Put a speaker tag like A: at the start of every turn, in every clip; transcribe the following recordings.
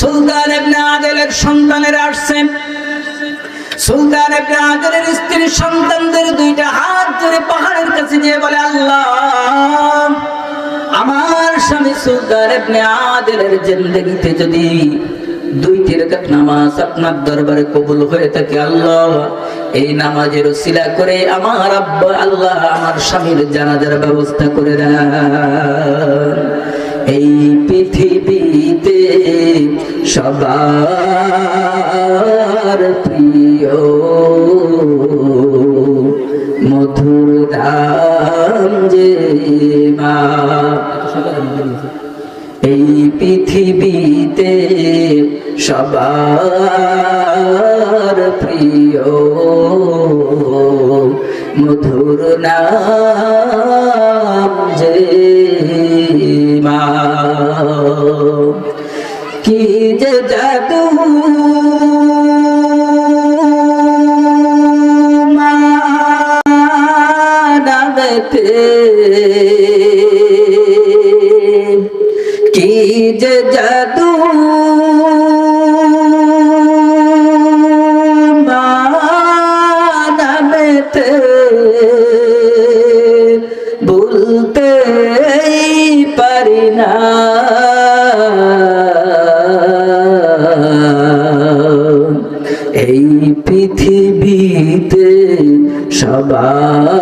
A: সুলতান ইবনে আদেলের সন্তানেরা আসছে। সুলতান ইবনে আদেলের স্ত্রীর সন্তানদের দুইটা হাত ধরে পাহাড়ের কাছে নিয়ে বলে, আল্লাহ, আমার স্বামী সুলতান ইবনে আদেলের জিন্দেগিতে যদি নামাজ আপনার দরবারে কবুল হয়ে থাকে, আল্লাহ, এই নামাজের ওসিলা করে আমার আব্বা, আল্লাহ, আমার স্বামীর জানাজার ব্যবস্থা করে দেন। এই পৃথিবীতে সবার প্রিয় মধুর ধাম যে এই পৃথিবীতে সবার প্রিয় মধুর নাম যে জাদু কি যে জাদু এই পৃথিবীতে সবার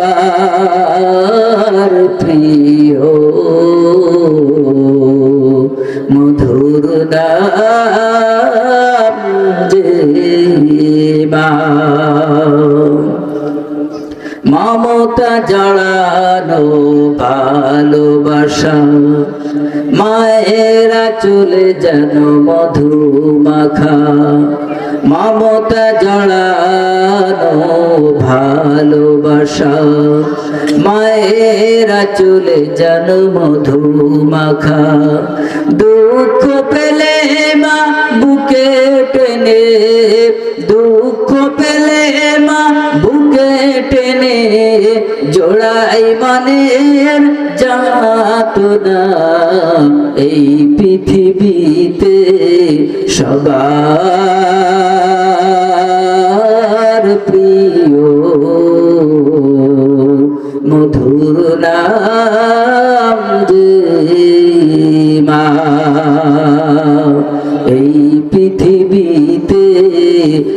A: প্রিয় মধুর মা। মমতা জড়ানো ভালোবাসা মায়েরা চলে যেন মধু মাখা মমতা জড়ানো ভালোবাসা। মায়েরা চলে যেন মধু মাখা দুঃখ পেলে মা বুকে টেনে, দুঃখ পেলে মা বুকে টেনে। জোড়াই মনের যাতনা এই পৃথিবীতে সবার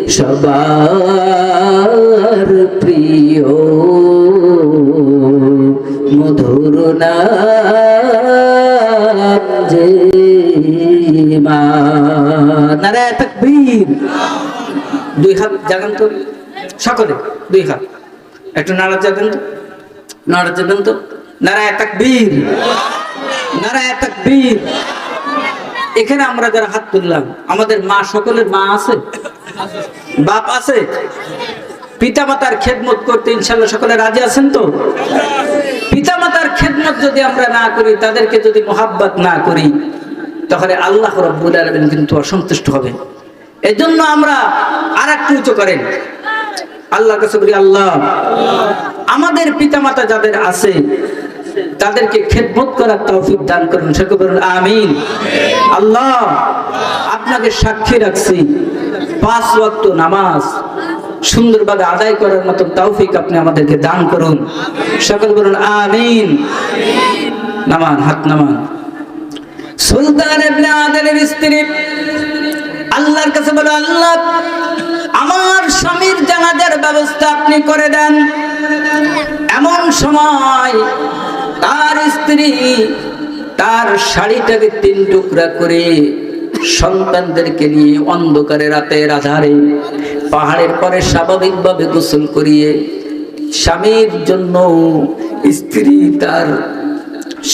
A: সবার প্রিয় মধুর নাম যে মা। নারায় তকবীর। দুই হাত জাগান তো। সকলে দুই হাত। একটু নাড়া জাগান তো। নাড়া জাগান তো। নারায় তকবীর। নারায় তকবীর। এখানে আমরা যারা হাত তুললাম, আমাদের মা সকলের মা আছে? বাপ আছে? পিতা মাতার খেদমত করতে ইনশাল্লাহ সকলে রাজি আছেন তো? পিতা মাতার খেদমত যদি আমরা না করি, তাদেরকে যদি মোহাব্বত না করি, তাহলে আল্লাহ রব্বুল আলমিন কিন্তু অসন্তুষ্ট হবে এজন্য আমরা আর একটু উঁচু করেন। আল্লাহ কাছে বলি, আল্লাহ, আমাদের পিতামাতা যাদের আছে তাদেরকে খেদমত করার তৌফিক দান করুন। সে বলুন, আমিন। আল্লাহ, আপনাকে সাক্ষী রাখছি। পাঁচ ওয়াক্ত নামাজ সুন্দরভাবে আদায় করার মতো তৌফিক আপনি আমাদেরকে দান করুন। সকল বলুন, আমিন। নামান, হাত নামান। সুলতান ইবনে আদলের স্ত্রী, আল্লাহর কাছে বলো, আল্লাহ, আমার স্বামীর জানাজার ব্যবস্থা আপনি করে দেন। এমন সময় তার স্ত্রী তার শাড়িটাকে তিন টুকরা করে সন্তানদেরকে নিয়ে অন্ধকারে রাতের আধারে পাহাড়ের পরে স্বাভাবিকভাবে গোসল করিয়ে স্বামীর জন্য স্ত্রী তার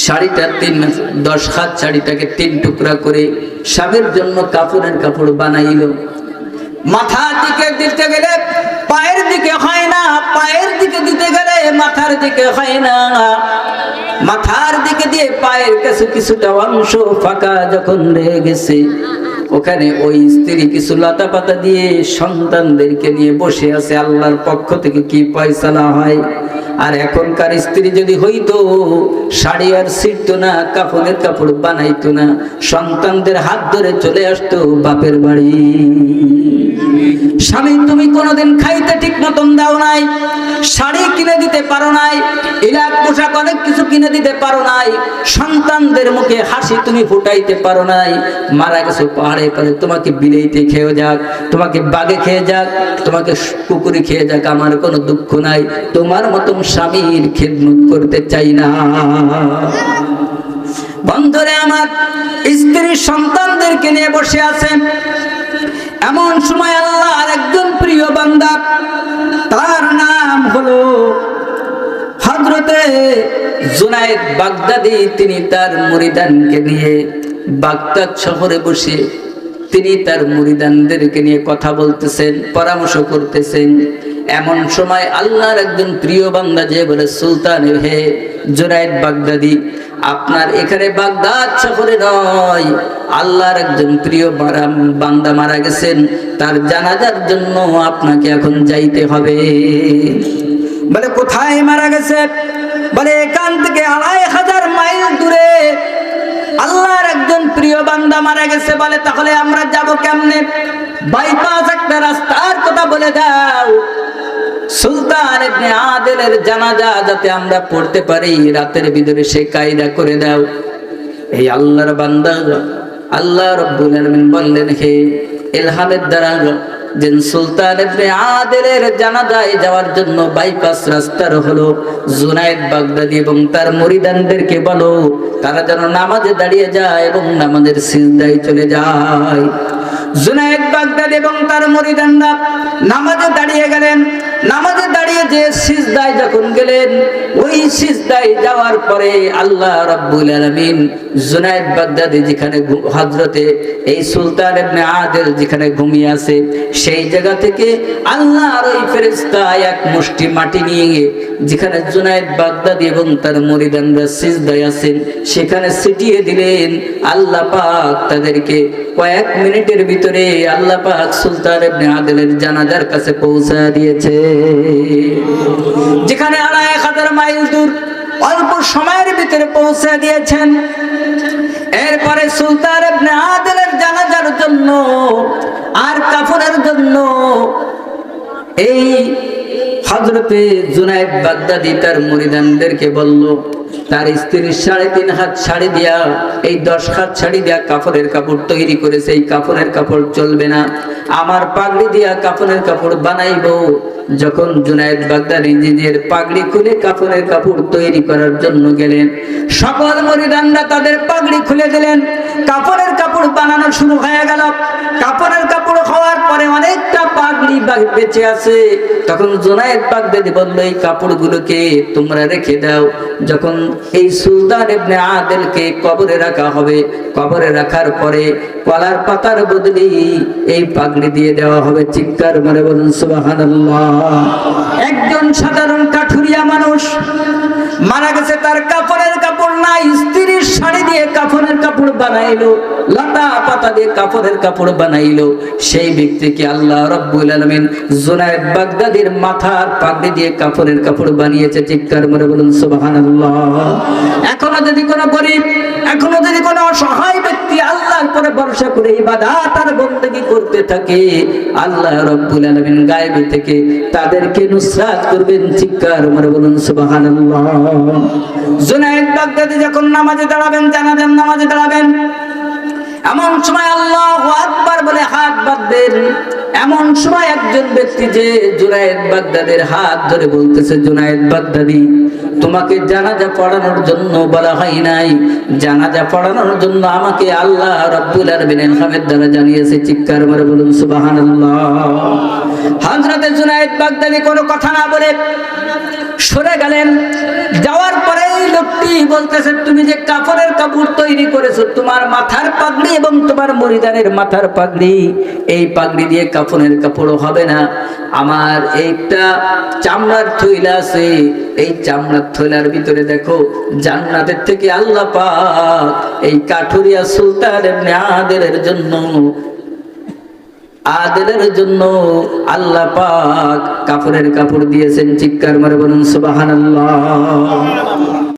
A: শাড়িটা তিন, দশ হাত শাড়িটাকে তিন টুকরা করে স্বামীর জন্য কাপড়ের কাপড় বানাইল। মাথার দিকে দিতে গেলে পায়ের দিকে হয় না, পায়ের দিকে দিতে গেলে মাথার দিকে হয় না। মাথার দিকে দিয়ে পায়ের কাছে কিছুটা অংশ ফাঁকা যখন রয়ে গেছে, ওখানে ওই স্ত্রী কিছু লতা পাতা দিয়ে সন্তানদেরকে নিয়ে বসে আছে আল্লাহর পক্ষ থেকে কি পয়সা না হয়? আর এখনকার স্ত্রী যদি হইতো, শাড়ি আর ছিটতো না কাপড়ের কাপড় বানাইতো না, সন্তানদের হাত ধরে চলে আসতো বাপের বাড়ি। স্বামী, তুমি কোনোদিন খাইতে ঠিক মতন দাও নাই, শাড়ি কিনে দিতে পারো নাই ইলাক পোশাক অনেক কিছু কিনে দিতে পারো নাই, সন্তানদের মুখে হাসি তুমি ফুটাইতে পারো নাই। মারা গেছো পাহাড়ে পারে তোমাকে বিলেইতে খেয়ে যাক, তোমাকে বাগে খেয়ে যাক, তোমাকে কুকুরে খেয়ে যাক, আমার কোনো দুঃখ নাই। তোমার মতন স্বামীর খেদমত করতে চাই না। বন্ধুরে আমার, স্ত্রী সন্তানদেরকে নিয়ে বসে আছেন এমন সময় আল্লাহ আর একজন প্রিয় বান্দা, তার নাম হলো হজরতে জুনায়েদ বাগদাদি। তিনি তার মরিদানকে নিয়ে বাগদাদ শহরে বসে তিনি তার মুরিদানদেরকে নিয়ে কথা বলতেছেন, পরামর্শ করতেছেন। এমন সময় আল্লাহর একজন প্রিয় বান্দা যে বলে, সুলতান হে জুনায়েদ বাগদাদি, আপনার এখানে বাগদাদ শহরে নয়। আল্লাহর একজন প্রিয় বান্দা মারা গেছেন। তার জানাজার জন্য আপনাকে এখন যাইতে হবে। বলে, কোথায় মারা গেছে? বলে, এখান থেকে আড়াই হাজার মাইল দূরে বান্দা মারা গেছে বলে, তাহলে আমরা যাব কেমনে? বাইপাস একটা রাস্তার কথা বলে দাও। সুলতান জানাজা যাতে আমরা পড়তে পারি, রাতের ভিতরে সে কায়দা করে দাও। এই আল্লাহর বান্দা, আল্লাহ রব্বুল আলামিন বললেন, হে এলহামের দ্বারা যে সুলতান ইবনে আদেলের জানাজায় যাওয়ার জন্য বাইপাস রাস্তার হলো জুনায়েদ বাগদাদি এবং তার মরিদানদেরকে বলো, তারা যেন নামাজে দাঁড়িয়ে যায় এবং নামাজের সিজদায় চলে যায়। জুনায়েদ বাগদাদ এবং তার মরিদানরা নামাজে দাঁড়িয়ে গেলেন। নামাজে দাঁড়িয়ে যে সিজদায় যখন গেলেন, ওই সিজদায় যাওয়ার পরে আল্লাহ রাব্বুল আলামিন জুনায়েদ বাগদাদি যেখানে হজরতে এই সুলতান ইবনে আদেল যেখানে ঘুমিয়ে আছে, সেই জায়গা থেকে আল্লাহর ওই ফেরেশতা এক মুষ্টি মাটি নিয়ে যেখানে জুনায়েদ বাগদাদি এবং তার মরিদানরা সিজদায় আছেন, সেখানে ছিটিয়ে দিলেন। আল্লাহ পাক তাদেরকে কয়েক মিনিটের ভিতরে আল্লাহ পাক সুলতান ইবনে আদেলের জানাজার কাছে পৌঁছা দিয়েছে। যেখানে আড়াই হাজার মাইল দূর অল্প সময়ের ভিতরে পৌঁছে দিয়েছেন। এরপরে সুলতান ইবনে আদেলের জানাজার জন্য আর কাফনের জন্য এই হজরতে জুনাইদ বাগদাদি তার মুরিদানদেরকে বলল, তার স্ত্রীর সাড়ে তিন হাত শাড়ি দিয়া, এই দশ হাত শাড়ি দিয়া কাপড়ের কাপড় তৈরি করেছে, এই কাপড়ের কাপড় চলবে না। আমার পাগড়ি দিয়া কাপড়ের কাপড় বানাইবো। যখন জুনাইদ বাগদাদি নিজের পাগড়ি খুলে কাপড়ের কাপড় তৈরি করার জন্য গেলেন, সকল মরিদানরা তাদের পাগড়ি খুলে দিলেন। কাপড়ের কাপড় বানানো শুরু হয়ে গেল। কাপড়ের কাপড় হওয়ার পরে অনেকটা বেঁচে আছে, তখন জোনায়েদ বাগদাদি বলল, এই কাপড়গুলোকে তোমরা রেখে দাও। যখন এই সুলতান ইবনে আদেলকে কবরে রাখা হবে, কবরে রাখার পরে কলার পাতার বদলি এই পাগড়ি দিয়ে দেওয়া হবে। চিৎকার মারে বলুন সুবাহ একজন সাধারণ কাঠুরিয়া বানাইলো পাতা দিয়ে কাপড়ের কাপড় বানাইলো। সেই ব্যক্তিকে আল্লাহ রব্বুল আলমিন জোনায় বাগদাদির মাথার পাগড়ি দিয়ে কাপড়ের কাপড় বানিয়েছে। চিৎকার মরে বলুন সুবাহান এখনও যদি কোনো গরিব, এখনও যদি কোনো অসহায় ব্যক্তি আল্লাহর করে করতে থাকে, আল্লাহ থেকে তাদেরকে নুসরাত করবেন, চিৎকার করে বলুন যখন নামাজে দাঁড়াবেন জানাজান নামাজে দাঁড়াবেন, এমন সময় আল্লাহ আকবার বলে হাত বাঁধবেন এমন সময় একজন ব্যক্তি যে জুনায়েদ বাগদাদের হাত ধরে বলতেছে, জুনায়েদ বাগদাদি, তোমাকে জানাজা পড়ানোর জন্য বলা হয় নাই। জানাজা পড়ানোর জন্য আমাকে আল্লাহ রব্বুল আলামিন ইলহামের দ্বারা জানিয়েছে। চিৎকার মারে বলুন, সুবহানাল্লাহ। হযরতে জুনায়েদ বাগদাদি কোনো কথা না বলে সরে গেলেন। যাওয়ার পরে লোকটি বলতেছে, তুমি যে কাপড়ের কাপড় তৈরি করেছ, তোমার মাথার পাগড়ি এবং তোমার মরিদানের মাথার পাগড়ি, এই পাগড়ি দিয়ে কাপড়ের কাপড় হবে না। আমার এইটা চামড়ার থইলা আছে। এই চামড়ার থইলার ভিতরে দেখো, জান্নাতের থেকে আল্লাহ পাক এই কাঠুরিয়া সুলতান আদেরের জন্য, আদেলের জন্য আল্লাহ পাক কাপড়ের কাপড় দিয়েছেন। চিৎকার মারে বলুন, সুবহানাল্লাহ।